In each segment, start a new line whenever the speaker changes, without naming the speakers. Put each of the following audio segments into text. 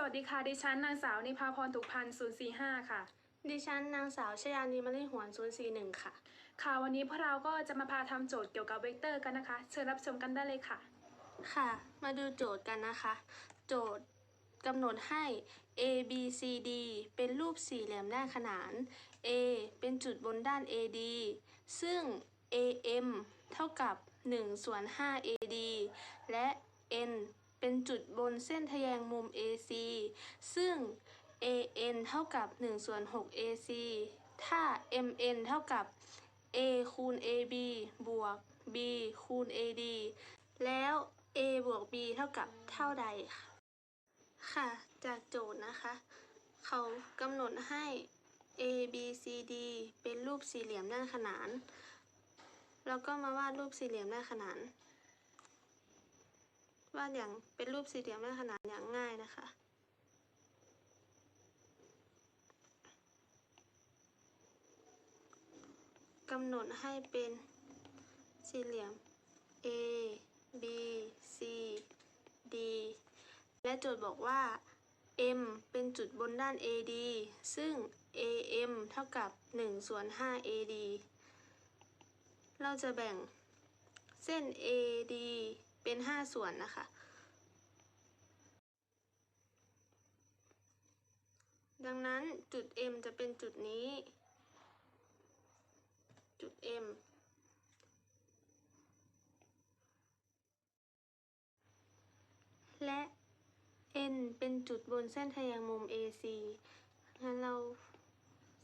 สวัสดีค่ะ ดิฉันนางสาวนิพาพรตุกพันธ์045 ค่ะ
ดิฉันนางสาวชยานีมะลิหวน 041 ค่ะ
ค่ะ วันนี้พวกเราก็จะมาพาทำโจทย์เกี่ยวกับเวกเตอร์กันนะคะ เชิญรับชมกันได้เลยค่ะ
ค่ะ มาดูโจทย์กันนะคะ โจทย์กำหนดให้ A B C D เป็นรูปสี่เหลี่ยมด้านขนาน A เป็นจุดบนด้าน AD ซึ่ง AM เท่ากับ1ส่วน5 AD และ N เป็นจุดบนเส้นทะแยงมุม AC ซึ่ง AN เท่ากับ1ส่วน6 AC ถ้า MN เท่ากับ A คูณ AB บวก B คูณ AD แล้ว A บวก B เท่ากับเท่าใดค่ะค่ะ จากโจทย์นะคะ เขากำหนดให้ A B C D เป็นรูปสี่เหลี่ยมด้านขนาน แล้วก็มาวาดรูปสี่เหลี่ยมด้านขนาน วาดอย่างเป็นรูปสี่เหลี่ยมด้านขนานอย่างง่ายนะคะ กำหนดให้เป็นสี่เหลี่ยม A B C D และโจทย์บอกว่า M เป็นจุดบนด้าน AD ซึ่ง AM เท่ากับ1ส่วน5 AD เราจะแบ่งเส้น AD เป็น5ส่วนนะคะ ดังนั้นจุด M จะเป็นจุดนี้ จุด M และ N เป็นจุดบนเส้นทะแยงมุม AC งั้นเรา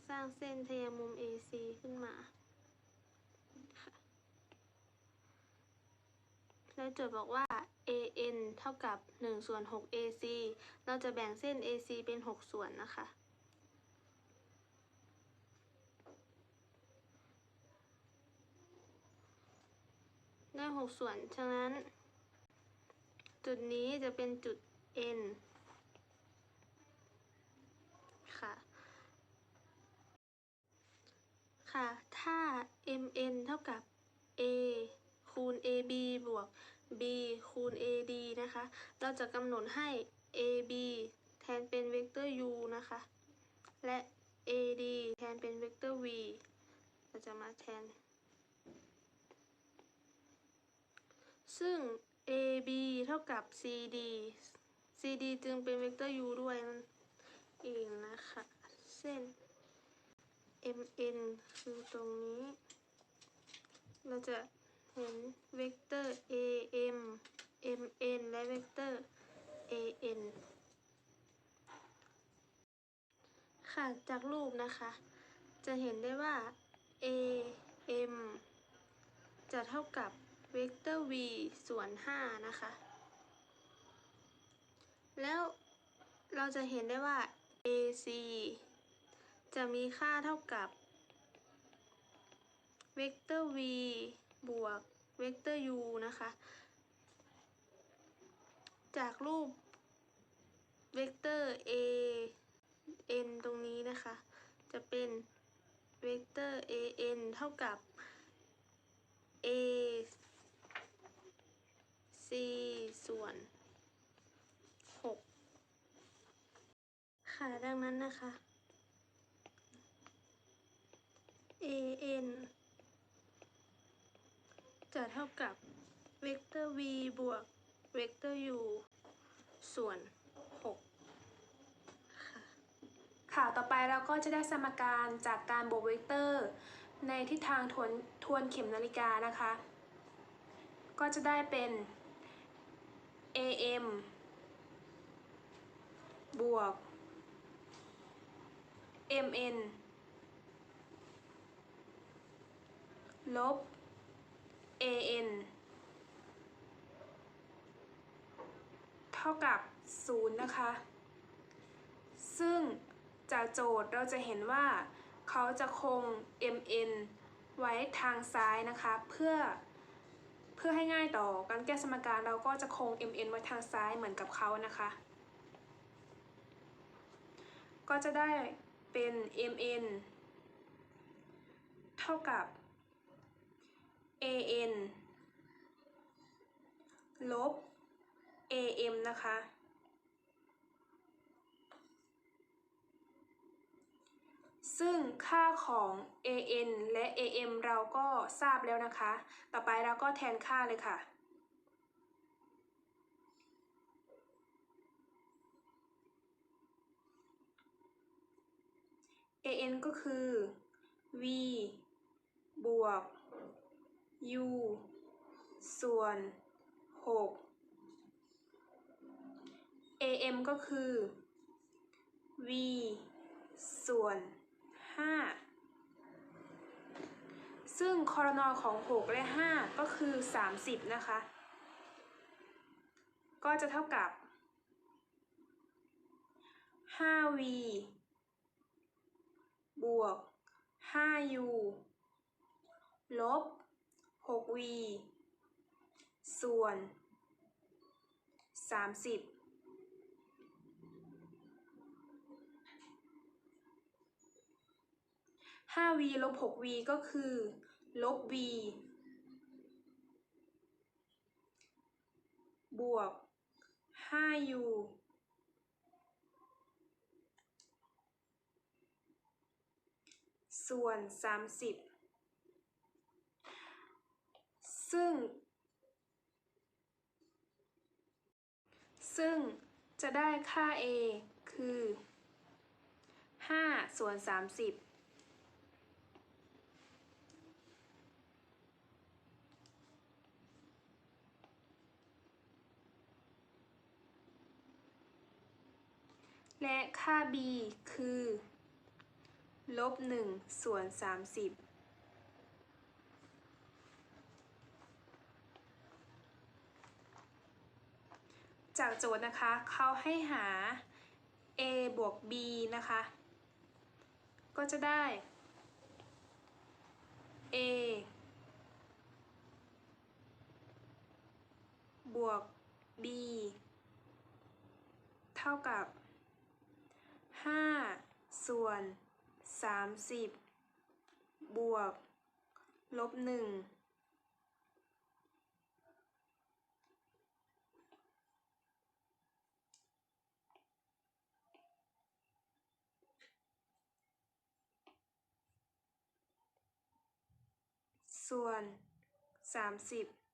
สร้างเส้นทะแยงมุม AC ขึ้นมาค่ะ แล้วโจทย์บอกว่า AN เท่ากับ 1 ส่วน 6 AC เราจะแบ่งเส้น AC เป็น 6 ส่วนนะคะ ได้หกส่วน ฉะนั้น จุดนี้จะเป็นจุด N ค่ะ ค่ะ ถ้า MN เท่ากับ A คูณ AB บวก B คูณ AD นะคะ เราจะกำหนดให้ AB แทนเป็นเวกเตอร์ U นะคะ และ AD แทนเป็นเวกเตอร์ V เราจะมาแทน ซึ่ง AB เท่ากับ CD CD จึงเป็นเวกเตอร์ U ด้วยนั่นเองนะคะ เส้น MN คือตรงนี้ เราจะ เห็นเวกเตอร์ AM MN และเวกเตอร์ AN ค่ะจากรูปนะคะ จะเห็นได้ว่า AM จะเท่ากับเวกเตอร์ v ส่วน 5 นะคะ แล้วเราจะเห็นได้ว่า AC จะมีค่าเท่ากับเวกเตอร์ v บวกเวกเตอร์ u นะคะ จากรูปเวกเตอร์ a n ตรงนี้นะคะ จะเป็นเวกเตอร์ a n เท่ากับ a c ส่วน 6 ค่ะ ดังนั้นนะคะ a n จะเท่ากับเวกเตอร์ v บวกเวกเตอร์ u ส่วน 6 ค่ะ
ค่ะต่อไปเราก็จะได้สมการจากการบวกเวกเตอร์ ในทิศทางทวนทวนเข็มนาฬิกานะคะ ก็จะได้เป็น AM บวก MN ลบ AN เท่ากับ 0 นะคะ ซึ่งจากโจทย์เราจะเห็นว่า เขาจะคง mn ไว้ทางซ้ายนะคะ เพื่อเพื่อให้ง่ายต่อการแก้สมการเราก็จะคง mn ไว้ทางซ้ายเหมือนกับเขานะคะ ก็จะได้เป็น mn เท่ากับ an ลบ am นะคะ ซึ่งค่าของ an และ am เราก็ทราบแล้วนะคะ ต่อไปเราก็แทนค่าเลยค่ะเอ็นก็คือ v บวก u ส่วน 6 am ก็คือ v ส่วน 5 ซึ่งคอรนอของ 6 และ 5 ก็คือ 30 นะคะ ก็จะเท่ากับ 5v บวก 5u ลบ 6v ส่วน 30 5v ลบ 6v ก็คือ ลบ v บวก 5u ส่วน30 ซึ่ง ซึ่งจะได้ค่า a คือ5ส่วน30และค่า b คือ ลบ1ส่วน30 จากโจทย์นะคะเขาให้หา a บวก b นะคะ ก็จะได้ a บวก b เท่ากับ 5 ส่วน 30 บวก ลบ 1 ส่วน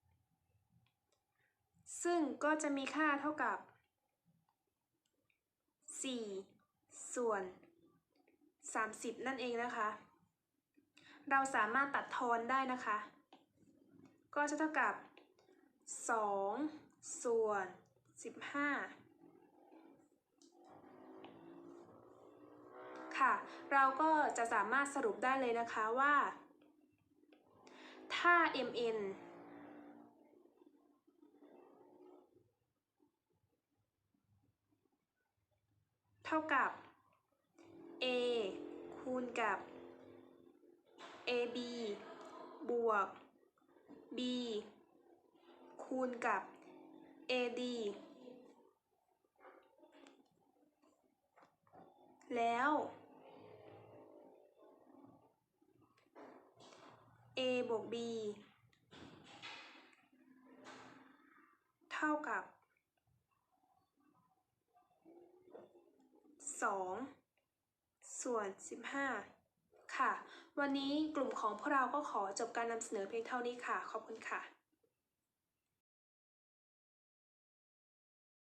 30 ซึ่งก็จะมีค่าเท่ากับ 4 ส่วน 30 นั่นเองนะคะ เราสามารถตัดทอนได้นะคะ ก็จะเท่ากับ 2 ส่วน 15ค่ะ เราก็จะสามารถสรุปได้เลยนะคะว่า ถ้า mn เท่ากับ a คูณกับ ab บวก b คูณกับ ad แล้ว a บวก b เท่ากับ 2 ส่วน 15 ค่ะ วันนี้กลุ่มของพวกเราก็ขอจบการนำเสนอเพียงเท่านี้ค่ะ ขอบคุณค่ะ